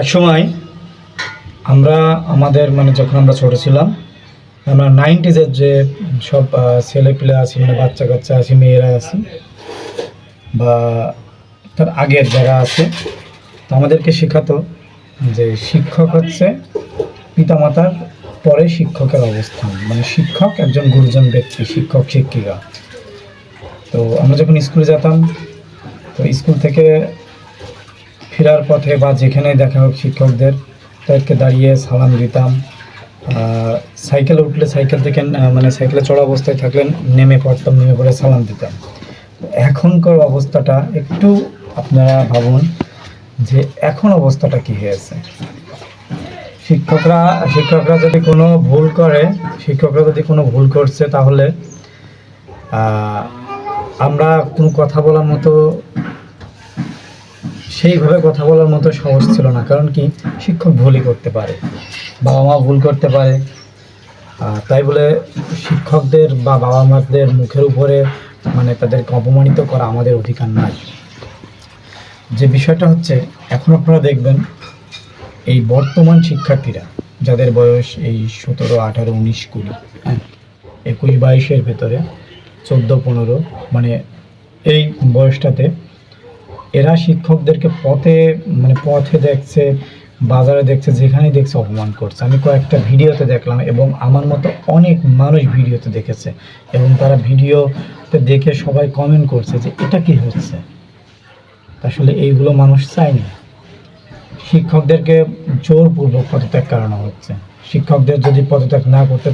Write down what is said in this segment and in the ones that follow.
এক সময় আমরা, আমাদের মানে যখন আমরা ছোট ছিলাম, আমরা নাইনটিজের যে সব ছেলে পেলে আছি মানে বাচ্চা কাচ্চা আছি, মেয়েরা আছি, বা তার আগের যারা আছে আমাদেরকে শেখাতো যে শিক্ষক হচ্ছে পিতামাতার পরে শিক্ষকের অবস্থান। মানে শিক্ষক একজন গুরুজন ব্যক্তি, শিক্ষক, শিক্ষিকা। তো আমরা যখন স্কুলে যেতাম, তো স্কুল থেকে ফেরার পথে বা যেখানে দেখা হোক শিক্ষকদের, তাদেরকে দাঁড়িয়ে সালাম দিতাম। সাইকেলে উঠলে সাইকেল থেকে মানে সাইকেলে চড়া অবস্থায় থাকলে নেমে পড়তাম, নেমে পড়ে সালাম দিতাম। এখনকার অবস্থাটা একটু আপনারা ভাবুন যে এখন অবস্থাটা কি হয়েছে। শিক্ষকরা শিক্ষকরা যদি কোনো ভুল করে, শিক্ষকরা যদি কোনো ভুল করছে তাহলে আমরা কোনো কথা বলার মতো সেইভাবে কথা বলার মতো সহজ ছিল না, কারণ কি? শিক্ষক ভুলই করতে পারে, বাবা মা ভুল করতে পারে। তাই বলে শিক্ষকদের বা বাবা মাদের মুখের উপরে মানে তাদেরকে অপমানিত করা আমাদের অধিকার নাই। যে বিষয়টা হচ্ছে, এখন আপনারা দেখবেন এই বর্তমান শিক্ষার্থীরা, যাদের বয়স এই সতেরো, আঠারো, উনিশ, কুড়ি হ্যাঁ একুশ, বাইশের ভেতরে, চোদ্দ, পনেরো মানে এই বয়সটাতে এরা শিক্ষকদেরকে পথে মানে পথে দেখছে, বাজারে দেখছে, যেখানেই দেখছে অপমান করছে। আমি কয়েকটা ভিডিওতে দেখলাম এবং আমার মতো অনেক মানুষ ভিডিওতে দেখেছে এবং তারা ভিডিওতে দেখে সবাই কমেন্ট করছে যে, এটা কি হচ্ছে? আসলে এইগুলো মানুষ চায়নি। শিক্ষকদেরকে জোরপূর্বক পদত্যাগ করানো হচ্ছে। শিক্ষকদের যদি পদত্যাগ না করতে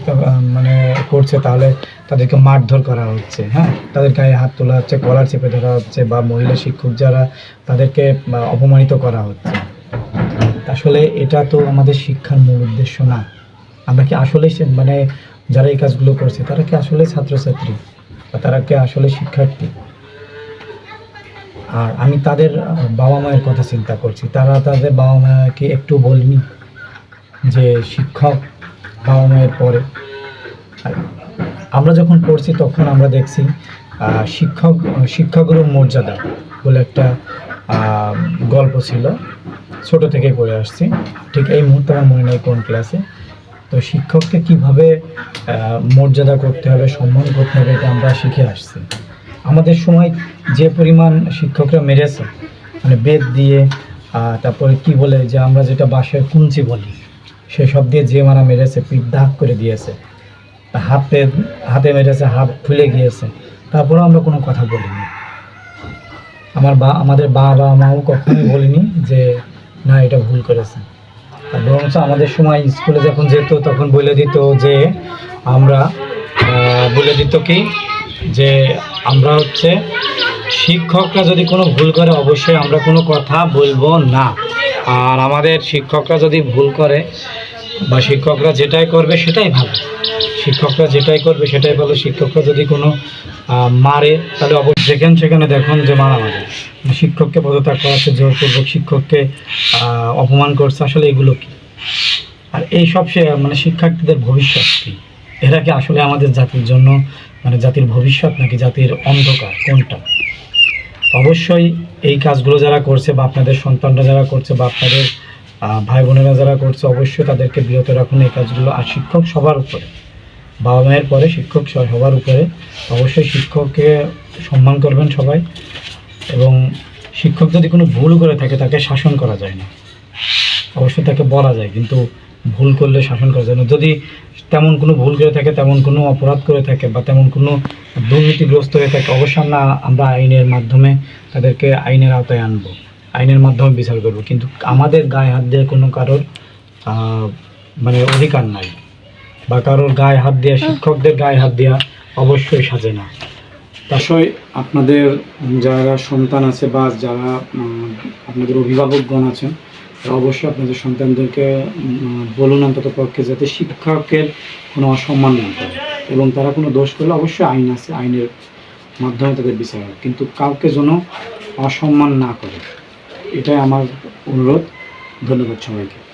মানে করছে, তাহলে তাদেরকে মারধর করা হচ্ছে হ্যাঁ? তাদের গায়ে হাত তোলা হচ্ছে, কলার চেপে ধরা হচ্ছে, বা মহিলা শিক্ষক যারা, তাদেরকে অপমানিত করা হচ্ছে। আসলে এটা তো আমাদের শিক্ষার মূল উদ্দেশ্য না। আমরা কি আসলে মানে যারা এই কাজগুলো করছে, তারা কি আসলে ছাত্রছাত্রী? বা তারা কি আসলে শিক্ষার্থী? আর আমি তাদের বাবা মায়ের কথা চিন্তা করছি। তারা তাদের বাবা মাকে একটু বলিনি যে শিক্ষক বাবা মায়ের পরে। আমরা যখন পড়ছি তখন আমরা দেখছি শিক্ষক শিক্ষাগুরুর মর্যাদা বলে একটা গল্প ছিল। ছোট থেকেই পড়ে আসছি। ঠিক এই মুহূর্তে আমার মনে নেই কোন ক্লাসে। তো শিক্ষককে কীভাবে মর্যাদা করতে হবে, সম্মান করতে হবে এটা আমরা শিখে আসছি। আমাদের সময় যে পরিমাণ শিক্ষকরা মেরেছে মানে বেদ দিয়ে তারপরে কি বলে যে আমরা যেটা বাসায় কুঞ্চি বলি, সেসব দিয়ে যে মারা মেরেছে, পিঠ দাগ করে দিয়েছে হাতে হাতে মেরেছে, হাত ফুলে গিয়েছে, তারপরেও আমরা কোনো কথা বলিনি। আমার বা, আমাদের বাবা মাও কখনোই বলিনি যে, না, এটা ভুল করেছে। বরঞ্চ আমাদের সময় স্কুলে যখন যেত, তখন বলে দিত যে, আমরা বলে দিত কি যে আমরা হচ্ছে শিক্ষকরা যদি কোনো ভুল করে, অবশ্যই আমরা কোনো কথা বলব না। আর আমাদের শিক্ষকরা যদি ভুল করে বা শিক্ষকরা যেটাই করবে সেটাই ভালো। শিক্ষকরা যেটাই করবে সেটাই ভালো। শিক্ষকরা যদি কোনো মারে, তাহলে অবশ্যই যেখানে সেখানে দেখুন যে মারা মারে। শিক্ষককে পদত্যাগ করাচ্ছে জোরপূর্বক শিক্ষককে অপমান করছে। আসলে এগুলো কি? আর এই সব সে মানে শিক্ষার্থীদের ভবিষ্যৎ কি? এরা কি আসলে আমাদের জাতির জন্য মানে জাতির ভবিষ্যৎ নাকি জাতির অন্ধকার? কোনটা? অবশ্যই এই কাজগুলো যারা করছে বা আপনাদের সন্তানরা যারা করছে বা আপনাদের ভাই বোনেরা যারা করছে, অবশ্যই তাদেরকে বিরত রাখুন, এই কাজগুলো আর শিক্ষক সবার উপরে বাবা মায়ের পরে, শিক্ষক সবার উপরে। অবশ্যই শিক্ষককে সম্মান করবেন সবাই এবং শিক্ষক যদি কোনো ভুল করে থাকে, তাকে শাসন করা যায় না। অবশ্যই তাকে বলা যায়, কিন্তু ভুল করলে শাসন করা যায় না। যদি তেমন কোনো ভুল করে থাকে, তেমন কোনো অপরাধ করে থাকে বা তেমন কোনো দুর্নীতিগ্রস্ত হয়ে থাকে, অবশ্যই আমরা আমরা আইনের মাধ্যমে তাদেরকে আইনের আওতায় আনব। আইনের মাধ্যমে বিচার করব। কিন্তু আমাদের গায়ে হাত দিয়ে কোনো কারোর মানে অধিকার নাই বা কারোর গায়ে হাত দেওয়া শিক্ষকদের গায়ে হাত দেওয়া অবশ্যই সাজে না। তাছাড়া আপনাদের যারা সন্তান আছে বা যারা আপনাদের অভিভাবকগণ আছেন অবশ্যই আপনাদের সন্তানদেরকে বলুন অন্তত পক্ষে যাতে শিক্ষকের কোনো অসম্মান না করে এবং তারা কোনো দোষ করলে অবশ্যই আইন আছে, আইনের মাধ্যমে তাদের বিচার হয়। কিন্তু কাউকে যেন অসম্মান না করে, এটাই আমার অনুরোধ। ধন্যবাদ সবাইকে।